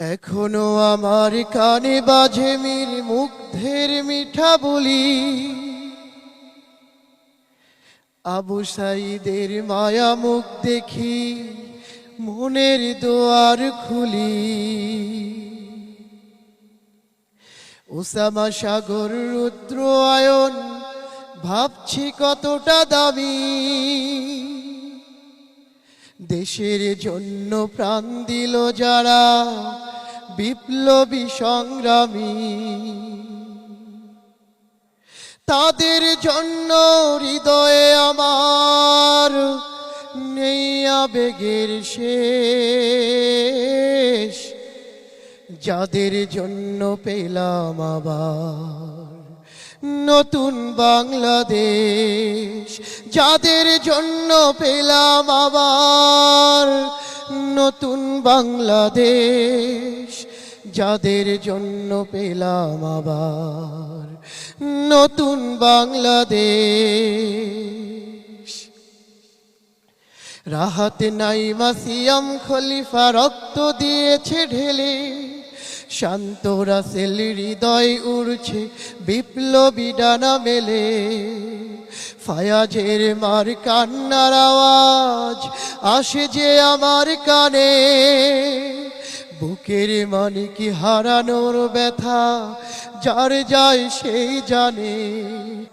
এখনও আমার কানে বাজে মির মুগ্ধের মিঠা বলি। আবু সাইদের মায়া মুখ দেখি, মনের দোয়ার খুলি। ওসামা সাগর রুদ্র আয়ন, ভাবছি কতটা দামি। দেশের জন্য প্রাণ দিল যারা বিপ্লবী সংগ্রামী। তাদের জন্য হৃদয়ে আমার নেই আবেগের শেষ। যাদের জন্য পেলাম আবার নতুন বাংলাদেশ। যাদের জন্য পেলাম আবার নতুন বাংলাদেশ, যাদের জন্য পেলাম আবার নতুন বাংলাদেশ। রাহাত নাই মাসিয়াম খলিফা রক্ত দিয়েছে ঢেলে। শান্ত রাসেল হৃদয় উড়ছে বিপ্লবী ডানা মেলে। ফায়াজের মার কান্নার আওয়াজ আসে যে আমার কানে। বুকের মানে কি হারানোর ব্যথা, যার যায় সেই জানে।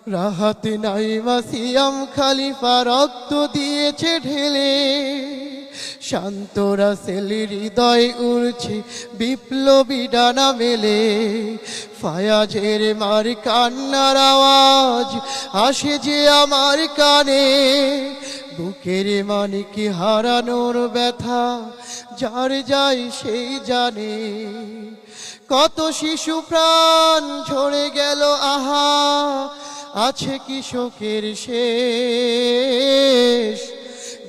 রাহাত নাই মাসিয়াম খালিফা রক্ত দিয়েছে ঢেলে। শান্ত রাসেল হৃদয় উড়ছে বিপ্লবী ডানা মেলে। ফায়াজের মার কান্নার আওয়াজ আসে যে আমার কানে। বুকের মানে কি হারানোর ব্যথা, যার যায় সেই জানে। কত শিশু প্রাণ ঝরে গেল, আহা, আছে কি শোকের শেষ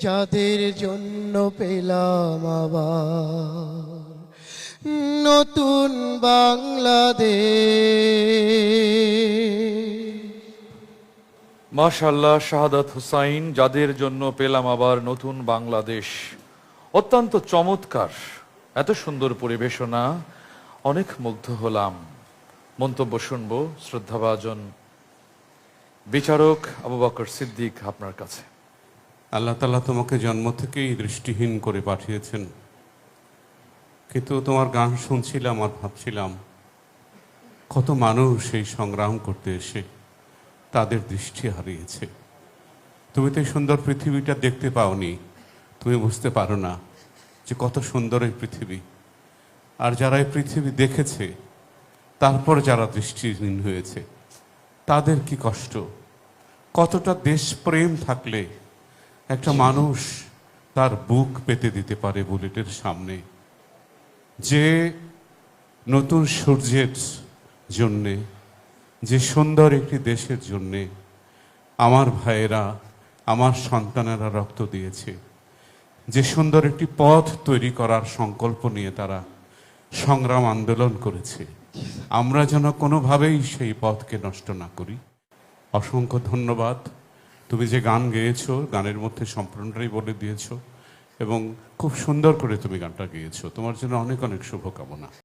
যাদের জন্য পেলাম আবার নতুন বাংলাদেশ। মাশাল্লাহ শাহাদাত হুসাইন, যাদের জন্য পেলাম আবার নতুন বাংলাদেশ। অত্যন্ত চমৎকার, এত সুন্দর পরিবেশনা, অনেক মুগ্ধ হলাম। মন্তব্য শুনব, শ্রদ্ধাভাজন বিচারক আবু বকর সিদ্দিক আপনার কাছে। আল্লাহ তালা তোমাকে জন্ম থেকেই দৃষ্টিহীন করে পাঠিয়েছেন। কিন্তু তোমার গান শুনছিলাম আর ভাবছিলাম, কত মানুষ এই সংগ্রাম করতে এসে তাদের দৃষ্টি হারিয়েছে। তুমি তো এই সুন্দর পৃথিবীটা দেখতে পাওনি, তুমি বুঝতে পারো না যে কত সুন্দর এই পৃথিবী। আর যারা এই পৃথিবী দেখেছে, তারপর যারা দৃষ্টিহীন হয়েছে, তাদের কি কষ্ট? কতটা দেশপ্রেম থাকলে একটা মানুষ তার বুক পেতে দিতে পারে বুলেটের সামনে। যে নতুন সূর্যের জন্যে, যে সুন্দর একটি দেশের জন্যে আমার ভাইয়েরা, আমার সন্তানেরা রক্ত দিয়েছে। যে সুন্দর একটি পথ তৈরি করার সংকল্প নিয়ে তারা সংগ্রাম আন্দোলন করেছে। আমরা যেন কোনোভাবেই সেই পথকে নষ্ট না করি। অসংখ্য ধন্যবাদ। তুমি যে গান গেয়েছো, গানের মধ্যে সম্পূর্ণটাই বলে দিয়েছ এবং খুব সুন্দর করে তুমি গানটা গেয়েছো। তোমার জন্য অনেক অনেক শুভকামনা।